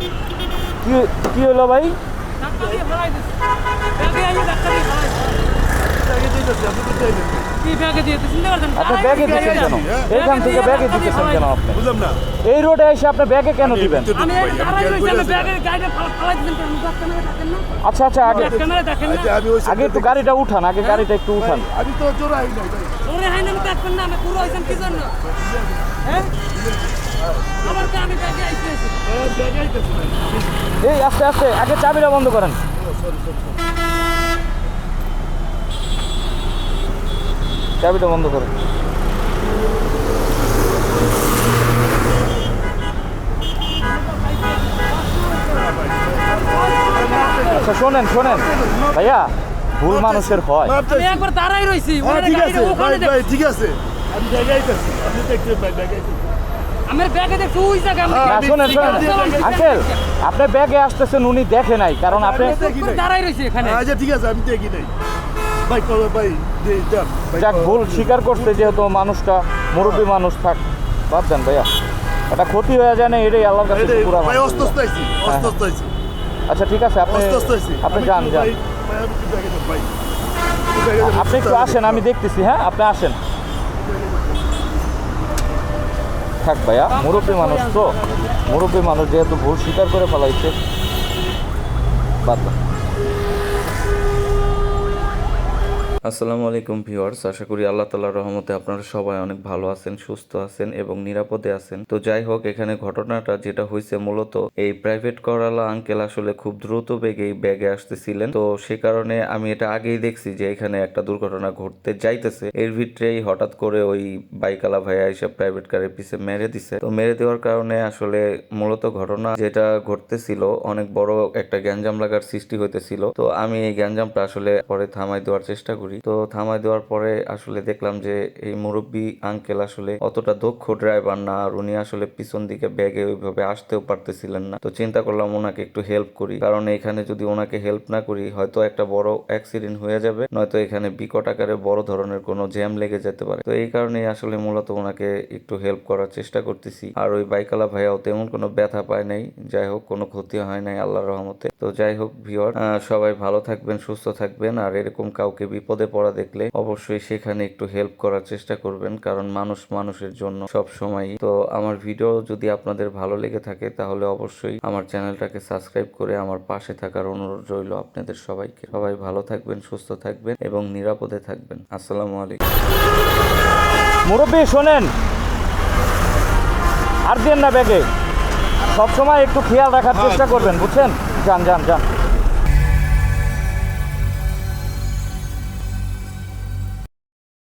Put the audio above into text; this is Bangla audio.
কি কি হলো ভাই? এই রোডে এসে আপনি ব্যাগে কেন দিবেন? আচ্ছা আচ্ছা আগে ব্যাগ ক্যামেরা দেখেন না? আচ্ছা, আগে একটু গাড়িটা উঠান আগে গাড়িটা একটু উঠান। আমি তো নাই নামে দেখবেন না, আমি পুরো হইছেন কি জন্য? হ্যাঁ? আবার আমি ব্যাগে এই আস্তে আস্তে আগে চাবিটা বন্ধ করেন। চাবিটা বন্ধ করেন। আচ্ছা শোনেন শোনেন। ভাইয়া ভুল মানুষের হয় মাপ আমি একবার দাঁড়াই রইছি হ্যাঁ, ঠিক আছে। ঠিক আছে। আমি আপনি ব্যাগে আইতাছি আমার ব্যাগে দেখছি ওই জায়গা আমি হ্যাঁ, শোনেন শোনেন। আঙ্কেল আপনি ব্যাগে আসতেছেন উনি দেখে নাই কারণ আপনি। দাঁড়াই রইছি এখানে। আচ্ছা ঠিক আছে আমি দেখি নাই যাক ভুল স্বীকার করতে যেহেতু মানুষটা মুরব্বী মানুষ থাক। বাদ দেন ভাইয়া। এটা ক্ষতি হয়ে যায় না এটাই আল্লাহর কাছে পুরা ভাই অস্ত আইছি আচ্ছা ঠিক আছে আপনি আপনি যান যান। যান, আপনি একটু আসেন আমি দেখতেছি হ্যাঁ আপনি আসেন। থাক ভাইয়া মুরব্বী মানুষ তো। মুরব্বী মানুষ যেহেতু ভুল স্বীকার করে ফেলাইছে বাদ আসসালামু আলাইকুম ভিউয়ার্স, আশা করি আল্লাহ তালার রহমতে আপনারা সবাই অনেক ভালো আছেন, সুস্থ আছেন এবং নিরাপদে আছেন। তো যাই হোক, এখানে ঘটনাটা যেটা হয়েছে মূলত, এই প্রাইভেট করালা আঙ্কেল আসলে খুব দ্রুত বেগে ব্যাগে আসতেছিলেন। তো সে কারণে আমি এটা আগেই দেখছি যে এখানে একটা দুর্ঘটনা ঘটতে যাইতেছে। এর ভিতরেই হঠাৎ করে ওই বাইকালা ভাইয়া এসে প্রাইভেট কারের পিছে মেরে দিছে। তো মেরে দেওয়ার কারণে আসলে মূলত ঘটনা যেটা ঘটতেছিল, অনেক বড় একটা গ্যাঞ্জাম লাগার সৃষ্টি হইতেছিল। তো আমি এই গ্যাঞ্জামটা আসলে পরে থামাই দেওয়ার চেষ্টা করি। তো থামাই দেওয়ার পরে আসলে দেখলাম যে এই মুরব্বী আঙ্কেল আসলে অতটা দক্ষ ড্রাইভার না, আর উনি আসলে পিছন দিকে ব্যাগে ওইভাবে আসতেও পারতেছিলেন না। তো চিন্তা করলাম ওনাকে একটু হেল্প করি, কারণ এখানে যদি ওনাকে হেল্প না করি, হয়তো একটা বড় অ্যাক্সিডেন্ট হয়ে যাবে, নয়তো এখানে বিকট আকারে বড় ধরনের কোনো জ্যাম লেগে যেতে পারে। তো এই কারণেই আসলে মূলত ওনাকে একটু হেল্প করার চেষ্টা করতেছি। আর ওই বাইকালা ভাইয়াও তেমন কোনো ব্যথা পায় নাই, যাই হোক কোনো ক্ষতি হয় নাই আল্লাহর রহমতে। তো যাই হোক ভিওর সবাই ভালো থাকবেন, সুস্থ থাকবেন, আর এরকম কাউকে বিপদে পড়া দেখলে অবশ্যই সেখানে একটু হেল্প করার চেষ্টা করবেন কারণ মানুষ মানুষের জন্য সব সময় তো আমার ভিডিও যদি আপনাদের ভালো লেগে থাকে তাহলে অবশ্যই আমার চ্যানেলটাকে সাবস্ক্রাইব করে আমার পাশে থাকার অনুরোধ রইল আপনাদের সবাইকে। সবাই ভালো থাকবেন সুস্থ থাকবেন এবং নিরাপদে থাকবেন। আসসালামু আলাইকুম। মুরব্বী শোনেন। আর দেন না ব্যাগে। সবসময় একটু খেয়াল রাখার চেষ্টা করবেন বুঝছেন? যান যান যান।